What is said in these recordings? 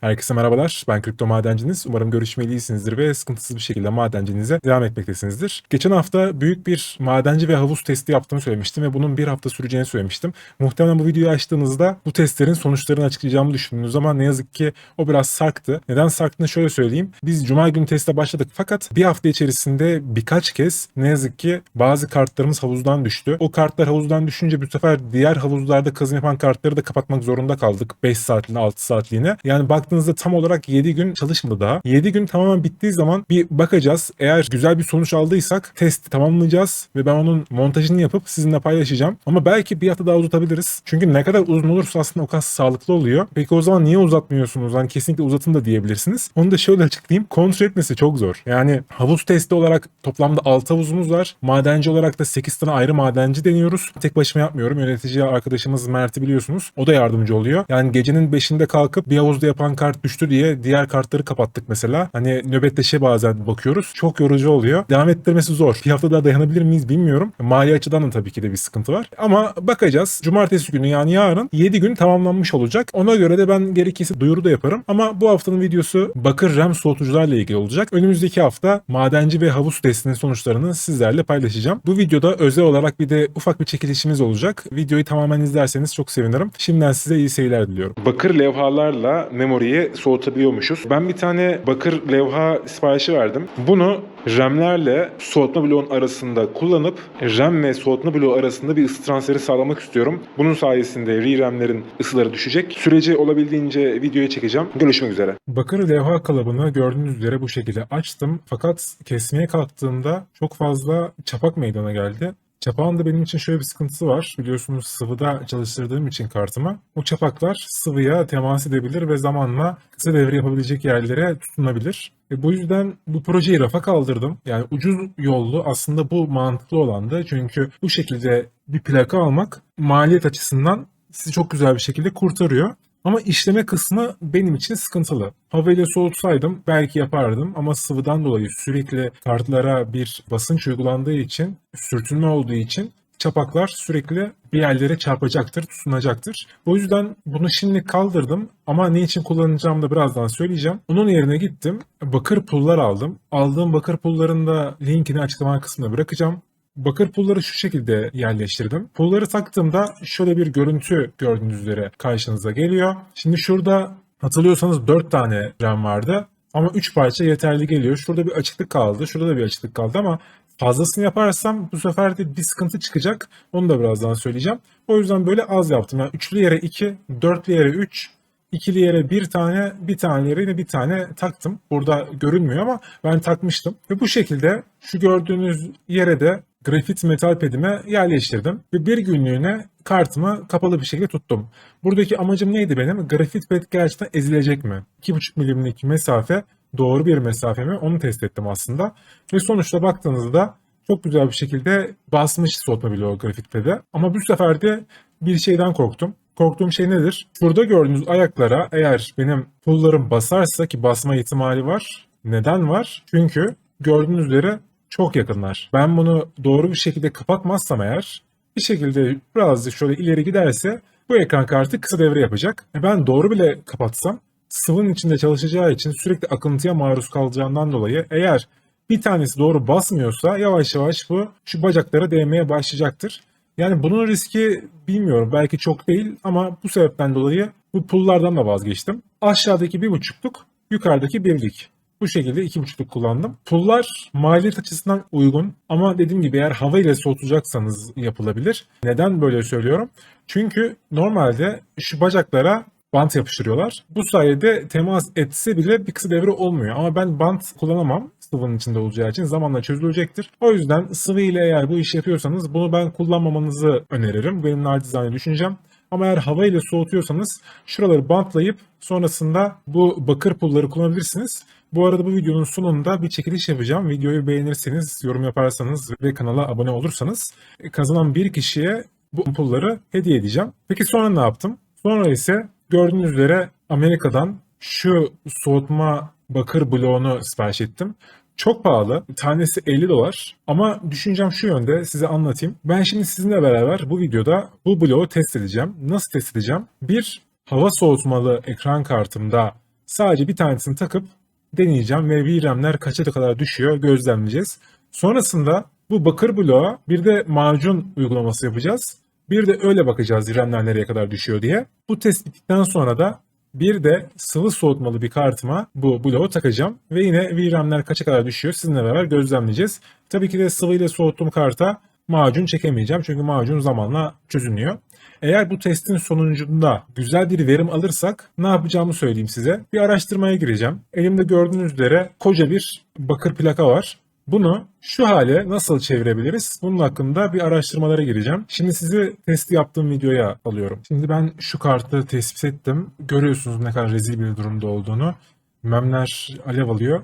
Herkese merhabalar. Ben Kripto Madenciniz. Umarım görüşmeli iyisinizdir ve sıkıntısız bir şekilde madencinize devam etmektesinizdir. Geçen hafta büyük bir madenci ve havuz testi yaptığımı söylemiştim ve bunun bir hafta süreceğini söylemiştim. Muhtemelen bu videoyu açtığınızda bu testlerin sonuçlarını açıklayacağımı düşündünüz ama ne yazık ki o biraz sarktı. Neden sarktığını şöyle söyleyeyim. Biz Cuma günü teste başladık fakat bir hafta içerisinde birkaç kez ne yazık ki bazı kartlarımız havuzdan düştü. O kartlar havuzdan düşünce bu sefer diğer havuzlarda kazım yapan kartları da kapatmak zorunda kaldık. 5 saatliğine 6 saatliğine. Yani baktığınızda tam olarak 7 gün çalışmadı daha. 7 gün tamamen bittiği zaman bir bakacağız. Eğer güzel bir sonuç aldıysak testi tamamlayacağız ve ben onun montajını yapıp sizinle paylaşacağım. Ama belki bir hafta daha uzatabiliriz. Çünkü ne kadar uzun olursa aslında o kadar sağlıklı oluyor. Peki o zaman niye uzatmıyorsunuz? Hani kesinlikle uzatın da diyebilirsiniz. Onu da şöyle açıklayayım. Kontrol etmesi çok zor. Yani havuz testi olarak toplamda 6 havuzumuz var. Madenci olarak da 8 tane ayrı madenci deniyoruz. Tek başıma yapmıyorum. Yönetici arkadaşımız Mert'i biliyorsunuz. O da yardımcı oluyor. Yani gecenin 5'inde kalkıp bir havuzda yapan kart düştü diye diğer kartları kapattık mesela. Hani nöbetleşe bazen bakıyoruz. Çok yorucu oluyor. Devam ettirmesi zor. Bir hafta daha dayanabilir miyiz bilmiyorum. Mali açıdan da tabii ki de bir sıkıntı var. Ama bakacağız. Cumartesi günü yani yarın 7 gün tamamlanmış olacak. Ona göre de ben gerekirse duyuru da yaparım. Ama bu haftanın videosu bakır RAM soğutucularla ilgili olacak. Önümüzdeki hafta madenci ve havuz testinin sonuçlarını sizlerle paylaşacağım. Bu videoda özel olarak bir de ufak bir çekilişimiz olacak. Videoyu tamamen izlerseniz çok sevinirim. Şimdiden size iyi seyirler diliyorum. Bakır levhalarla memoriyi soğutabiliyormuşuz. Ben bir tane bakır levha siparişi verdim. Bunu RAM'lerle soğutma bloğun arasında kullanıp RAM ve soğutma bloğu arasında bir ısı transferi sağlamak istiyorum. Bunun sayesinde RAM'lerin ısıları düşecek. Süreci olabildiğince videoya çekeceğim. Görüşmek üzere. Bakır levha kalıbını gördüğünüz üzere bu şekilde açtım. Fakat kesmeye kalktığımda çok fazla çapak meydana geldi. Çapağın da benim için şöyle bir sıkıntısı var. Biliyorsunuz sıvıda çalıştırdığım için kartımı. O çapaklar sıvıya temas edebilir ve zamanla kısa devre yapabilecek yerlere tutunabilir. E bu yüzden bu projeyi rafa kaldırdım. Yani ucuz yollu aslında bu mantıklı olandı. Çünkü bu şekilde bir plaka almak maliyet açısından sizi çok güzel bir şekilde kurtarıyor. Ama işleme kısmı benim için sıkıntılı. Havayla soğutsaydım belki yapardım ama sıvıdan dolayı sürekli kartlara bir basınç uygulandığı için, sürtünme olduğu için çapaklar sürekli bir yerlere çarpacaktır, tutunacaktır. O yüzden bunu şimdi kaldırdım ama ne için kullanacağımı da birazdan söyleyeceğim. Onun yerine gittim, bakır pullar aldım. Aldığım bakır pulların linkini açıklama kısmına bırakacağım. Bakır pulları şu şekilde yerleştirdim. Pulları taktığımda şöyle bir görüntü gördüğünüz üzere karşınıza geliyor. Şimdi şurada hatırlıyorsanız 4 tane RAM vardı. Ama 3 parça yeterli geliyor. Şurada bir açıklık kaldı. Şurada da bir açıklık kaldı ama fazlasını yaparsam bu sefer de bir sıkıntı çıkacak. Onu da birazdan söyleyeceğim. O yüzden böyle az yaptım. Yani üçlü yere 2, dörtlü yere 3, ikili yere bir tane, bir tane yere yine bir tane taktım. Burada görünmüyor ama ben takmıştım. Ve bu şekilde şu gördüğünüz yere de grafit metal pedime yerleştirdim. Ve bir günlüğüne kartımı kapalı bir şekilde tuttum. Buradaki amacım neydi benim? Grafit ped gerçekten ezilecek mi? 2,5 milimlik mesafe doğru bir mesafe mi? Onu test ettim aslında. Ve sonuçta baktığınızda çok güzel bir şekilde basmış soğutma bloğu grafit pede. Ama bu sefer de bir şeyden korktum. Korktuğum şey nedir? Burada gördüğünüz ayaklara eğer benim pullarım basarsa ki basma ihtimali var. Neden var? Çünkü gördüğünüz üzere çok yakınlar. Ben bunu doğru bir şekilde kapatmazsam eğer bir şekilde birazcık şöyle ileri giderse bu ekran kartı kısa devre yapacak. E Ben doğru bile kapatsam sıvının içinde çalışacağı için sürekli akıntıya maruz kalacağından dolayı eğer bir tanesi doğru basmıyorsa yavaş yavaş bu şu bacaklara değmeye başlayacaktır. Yani bunun riski bilmiyorum belki çok değil ama bu sebepten dolayı bu pullardan da vazgeçtim. Aşağıdaki bir buçukluk, yukarıdaki birlik. Bu şekilde iki buçukluk kullandım. Pullar maliyet açısından uygun ama dediğim gibi eğer hava ile soğutacaksanız yapılabilir. Neden böyle söylüyorum? Çünkü normalde şu bacaklara bant yapıştırıyorlar. Bu sayede temas etse bile bir kısa devre olmuyor. Ama ben bant kullanamam sıvının içinde olacağı için zamanla çözülecektir. O yüzden sıvı ile eğer bu işi yapıyorsanız bunu ben kullanmamanızı öneririm. Benim nacizane düşüncem. Ama eğer hava ile soğutuyorsanız şuraları bantlayıp sonrasında bu bakır pulları kullanabilirsiniz. Bu arada bu videonun sonunda bir çekiliş yapacağım. Videoyu beğenirseniz, yorum yaparsanız ve kanala abone olursanız kazanan bir kişiye bu pulları hediye edeceğim. Peki sonra ne yaptım? Sonra ise gördüğünüz üzere Amerika'dan şu soğutma bakır bloğunu sipariş ettim. Çok pahalı. Tanesi 50 dolar. Ama düşüncem şu yönde size anlatayım. Ben şimdi sizinle beraber bu videoda bu bloğu test edeceğim. Nasıl test edeceğim? Bir hava soğutmalı ekran kartımda sadece bir tanesini takıp deneyeceğim ve VRAM'ler kaça kadar düşüyor gözlemleyeceğiz. Sonrasında bu bakır bloğa bir de macun uygulaması yapacağız. Bir de öyle bakacağız RAM'ler nereye kadar düşüyor diye. Bu test bittikten sonra da bir de sıvı soğutmalı bir kartıma bu bloğu takacağım. Ve yine VRAM'ler kaça kadar düşüyor sizinle beraber gözlemleyeceğiz. Tabii ki de sıvı ile soğuttuğum karta macun çekemeyeceğim. Çünkü macun zamanla çözünüyor. Eğer bu testin sonucunda güzel bir verim alırsak ne yapacağımı söyleyeyim size. Bir araştırmaya gireceğim. Elimde gördüğünüz üzere koca bir bakır plaka var. Bunu şu hale nasıl çevirebiliriz? Bunun hakkında bir araştırmalara gireceğim. Şimdi sizi testi yaptığım videoya alıyorum. Şimdi ben şu kartı tespit ettim. Görüyorsunuz ne kadar rezil bir durumda olduğunu. Memler alev alıyor.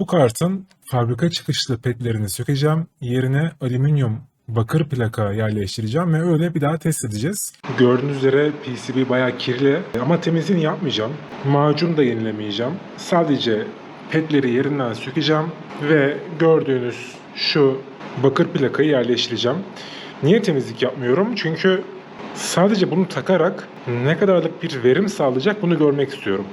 Bu kartın fabrika çıkışlı petlerini sökeceğim. Yerine alüminyum bakır plaka yerleştireceğim ve öyle bir daha test edeceğiz. Gördüğünüz üzere PCB bayağı kirli ama temizliğini yapmayacağım. Macun da yenilemeyeceğim. Sadece petleri yerinden sökeceğim ve gördüğünüz şu bakır plakayı yerleştireceğim. Niye temizlik yapmıyorum? Çünkü sadece bunu takarak ne kadarlık bir verim sağlayacak bunu görmek istiyorum.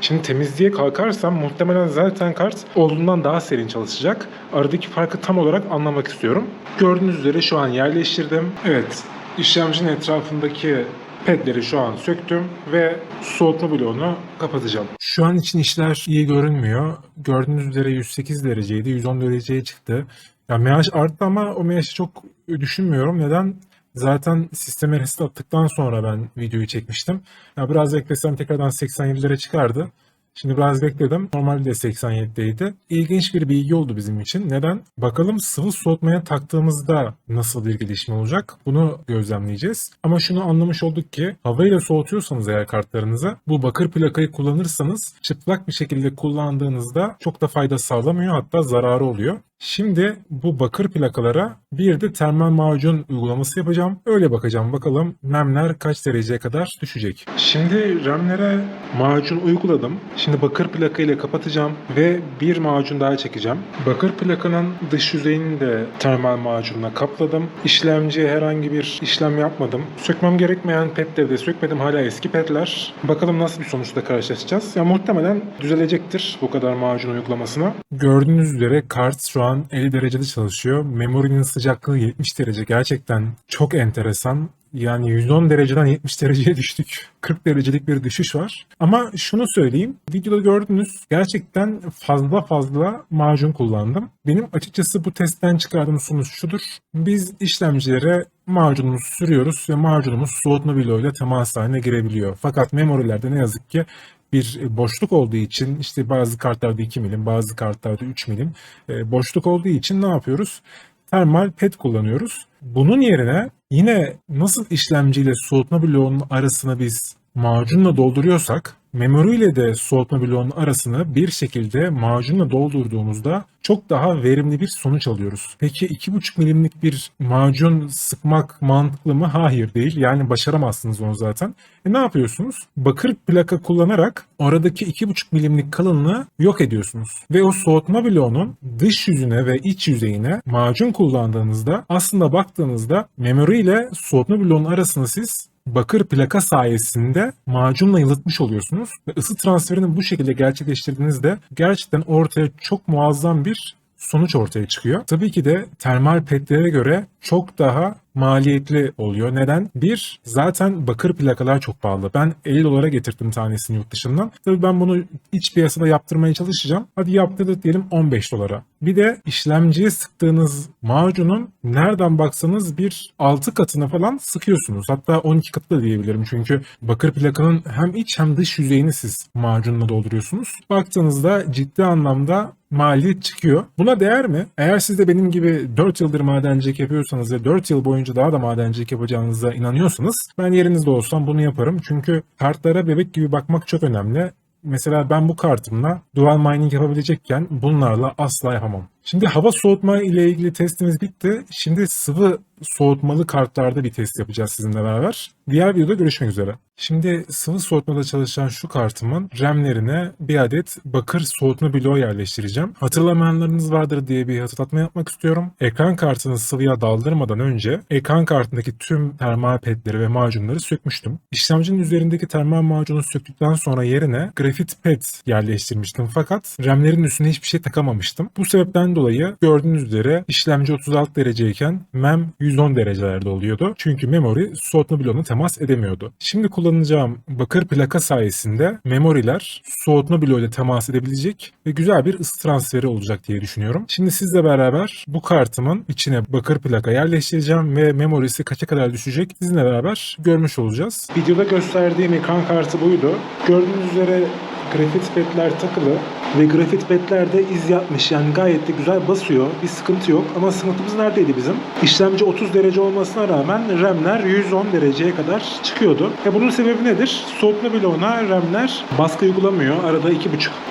Şimdi temizliğe kalkarsam muhtemelen zaten kart olduğundan daha serin çalışacak. Aradaki farkı tam olarak anlamak istiyorum. Gördüğünüz üzere şu an yerleştirdim. Evet, işlemcinin etrafındaki pedleri şu an söktüm ve soğutma bloğunu kapatacağım. Şu an için işler iyi görünmüyor. Gördüğünüz üzere 108 dereceydi, 110 dereceye çıktı. Ya MH arttı ama o MH'i çok düşünmüyorum. Neden? Zaten sisteme reset attıktan sonra ben videoyu çekmiştim. Ya biraz beklesem tekrardan 87'lere çıkardı. Şimdi biraz bekledim. Normalde 87'deydi. İlginç bir bilgi oldu bizim için. Neden? Bakalım sıvı soğutmaya taktığımızda nasıl bir gelişme olacak? Bunu gözlemleyeceğiz. Ama şunu anlamış olduk ki havayla soğutuyorsanız eğer kartlarınızı bu bakır plakayı kullanırsanız çıplak bir şekilde kullandığınızda çok da fayda sağlamıyor hatta zararı oluyor. Şimdi bu bakır plakalara bir de termal macun uygulaması yapacağım. Öyle bakacağım bakalım nemler kaç dereceye kadar düşecek. Şimdi RAM'lere macun uyguladım. Şimdi bakır plaka ile kapatacağım ve bir macun daha çekeceğim. Bakır plakanın dış yüzeyini de termal macunla kapladım. İşlemciye herhangi bir işlem yapmadım. Sökmem gerekmeyen petleri de sökmedim. Hala eski petler. Bakalım nasıl bir sonuçla karşılaşacağız. Ya muhtemelen düzelecektir bu kadar macun uygulamasına. Gördüğünüz üzere kart şu an 50 derecede çalışıyor. Memorinin sıcaklığı 70 derece. Gerçekten çok enteresan. Yani 110 dereceden 70 dereceye düştük. 40 derecelik bir düşüş var. Ama şunu söyleyeyim. Videoda gördünüz gerçekten fazla fazla macun kullandım. Benim açıkçası bu testten çıkardığım sonuç şudur. Biz işlemcilere macunumuzu sürüyoruz ve macunumuz soğutma bloğuyla temas haline girebiliyor. Fakat memorilerde ne yazık ki bir boşluk olduğu için işte bazı kartlarda 2 milim bazı kartlarda 3 milim e, boşluk olduğu için ne yapıyoruz? Termal pet kullanıyoruz. Bunun yerine yine nasıl işlemciyle soğutma bloğunun arasını biz macunla dolduruyorsak memori ile de soğutma bloğunun arasını bir şekilde macunla doldurduğumuzda çok daha verimli bir sonuç alıyoruz. Peki 2,5 milimlik bir macun sıkmak mantıklı mı? Hayır değil. Yani başaramazsınız onu zaten. E ne yapıyorsunuz? Bakır plaka kullanarak oradaki 2,5 milimlik kalınlığı yok ediyorsunuz. Ve o soğutma bloğunun dış yüzüne ve iç yüzeyine macun kullandığınızda aslında baktığınızda memori ile soğutma bloğunun arasını siz bakır plaka sayesinde macunla yalıtmış oluyorsunuz. Ve ısı transferini bu şekilde gerçekleştirdiğinizde gerçekten ortaya çok muazzam bir sonuç ortaya çıkıyor. Tabii ki de termal petlere göre çok daha maliyetli oluyor. Neden? Bir, zaten bakır plakalar çok pahalı. Ben 50 dolara getirdim tanesini yurt dışından. Tabii ben bunu iç piyasada yaptırmaya çalışacağım. Hadi yaptırdık diyelim 15 dolara. Bir de işlemciye sıktığınız macunun nereden baksanız bir 6 katına falan sıkıyorsunuz. Hatta 12 katı da diyebilirim. Çünkü bakır plakanın hem iç hem dış yüzeyini siz macunla dolduruyorsunuz. Baktığınızda ciddi anlamda maliyet çıkıyor. Buna değer mi? Eğer siz de benim gibi 4 yıldır madencilik yapıyorsanız ve 4 yıl boyunca daha da madencilik yapacağınıza inanıyorsanız ben yerinizde olsam bunu yaparım. Çünkü kartlara bebek gibi bakmak çok önemli. Mesela ben bu kartımla dual mining yapabilecekken bunlarla asla yapamam. Şimdi hava soğutma ile ilgili testimiz bitti. Şimdi sıvı soğutmalı kartlarda bir test yapacağız sizinle beraber. Diğer videoda görüşmek üzere. Şimdi sıvı soğutmada çalışan şu kartımın RAM'lerine bir adet bakır soğutma bloğu yerleştireceğim. Hatırlamayanlarınız vardır diye bir hatırlatma yapmak istiyorum. Ekran kartını sıvıya daldırmadan önce ekran kartındaki tüm termal petleri ve macunları sökmüştüm. İşlemcinin üzerindeki termal macunu söktükten sonra yerine grafit pet yerleştirmiştim fakat RAM'lerin üstüne hiçbir şey takamamıştım. Bu sebepten dolayı gördüğünüz üzere işlemci 36 dereceyken MEM 110 derecelerde oluyordu. Çünkü memory soğutma bloğuna temas edemiyordu. Şimdi kullanacağım bakır plaka sayesinde memoriler soğutma bloğuyla temas edebilecek ve güzel bir ısı transferi olacak diye düşünüyorum. Şimdi sizle beraber bu kartımın içine bakır plaka yerleştireceğim ve memorisi kaça kadar düşecek sizinle beraber görmüş olacağız. Videoda gösterdiğim ekran kartı buydu. Gördüğünüz üzere grafit petler takılı ve grafit petlerde iz yapmış yani gayet de güzel basıyor. Bir sıkıntı yok ama sıkıntımız neredeydi bizim? İşlemci 30 derece olmasına rağmen RAM'ler 110 dereceye kadar çıkıyordu. E bunun sebebi nedir? Soğutma bloğuna RAM'ler baskı uygulamıyor. Arada 2,5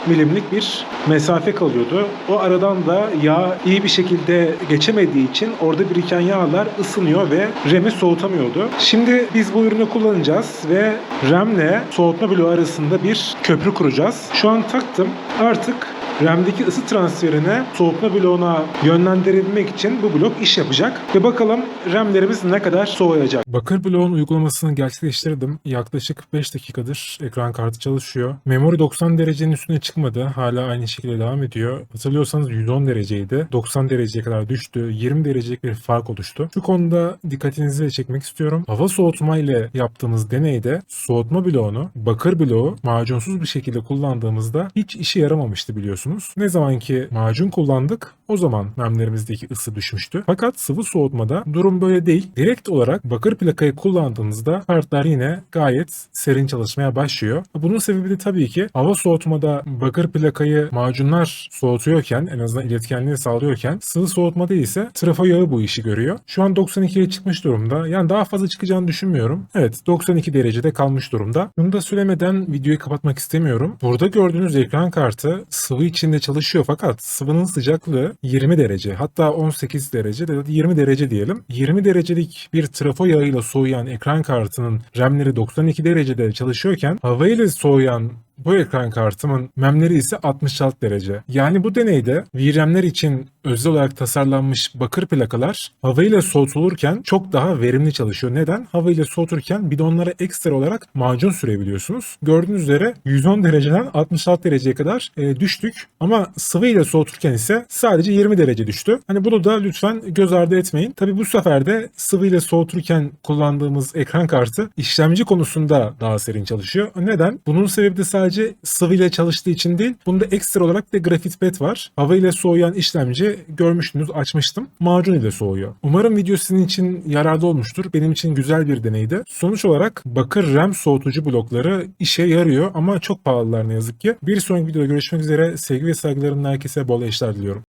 milimlik bir mesafe kalıyordu. O aradan da yağ iyi bir şekilde geçemediği için orada biriken yağlar ısınıyor ve RAM'i soğutamıyordu. Şimdi biz bu ürünü kullanacağız ve RAM'le soğutma bloğu arasında bir köprü kuracağız. Şu an taktım. Artık RAM'deki ısı transferine soğutma bloğuna yönlendirebilmek için bu blok iş yapacak. Ve bakalım RAM'lerimiz ne kadar soğuyacak. Bakır bloğun uygulamasını gerçekleştirdim. Yaklaşık 5 dakikadır ekran kartı çalışıyor. Memory 90 derecenin üstüne çıkmadı. Hala aynı şekilde devam ediyor. Hatırlıyorsanız 110 dereceydi. 90 dereceye kadar düştü. 20 derecelik bir fark oluştu. Şu konuda dikkatinizi çekmek istiyorum. Hava soğutma ile yaptığımız deneyde soğutma bloğunu, bakır bloğu macunsuz bir şekilde kullandığımızda hiç işe yaramamıştı biliyorsunuz. Ne zaman ki macun kullandık o zaman memlerimizdeki ısı düşmüştü. Fakat sıvı soğutmada durum böyle değil. Direkt olarak bakır plakayı kullandığınızda kartlar yine gayet serin çalışmaya başlıyor. Bunun sebebi de tabii ki hava soğutmada bakır plakayı macunlar soğutuyorken en azından iletkenliği sağlıyorken sıvı soğutmada ise trafo yağı bu işi görüyor. Şu an 92'ye çıkmış durumda. Yani daha fazla çıkacağını düşünmüyorum. Evet 92 derecede kalmış durumda. Bunu da söylemeden videoyu kapatmak istemiyorum. Burada gördüğünüz ekran kartı sıvı içinde çalışıyor fakat sıvının sıcaklığı 20 derece hatta 18 derece da 20 derece diyelim. 20 derecelik bir trafo yağıyla soğuyan ekran kartının RAM'leri 92 derecede çalışıyorken hava ile soğuyan bu ekran kartımın memleri ise 66 derece. Yani bu deneyde VRAM'ler için özel olarak tasarlanmış bakır plakalar hava ile soğutulurken çok daha verimli çalışıyor. Neden? Hava ile soğuturken bidonlara ekstra olarak macun sürebiliyorsunuz. Gördüğünüz üzere 110 dereceden 66 dereceye kadar e, düştük. Ama sıvı ile soğuturken ise sadece 20 derece düştü. Hani bunu da lütfen göz ardı etmeyin. Tabi bu sefer de sıvı ile soğuturken kullandığımız ekran kartı işlemci konusunda daha serin çalışıyor. Neden? Bunun sebebi de sadece sıvı ile çalıştığı için değil. Bunda ekstra olarak da grafit pet var. Hava ile soğuyan işlemci görmüştünüz açmıştım. Macun ile soğuyor. Umarım video sizin için yararlı olmuştur. Benim için güzel bir deneydi. Sonuç olarak bakır RAM soğutucu blokları işe yarıyor ama çok pahalılar ne yazık ki. Bir sonraki videoda görüşmek üzere. Sevgi ve saygılarımla herkese bol eşler diliyorum.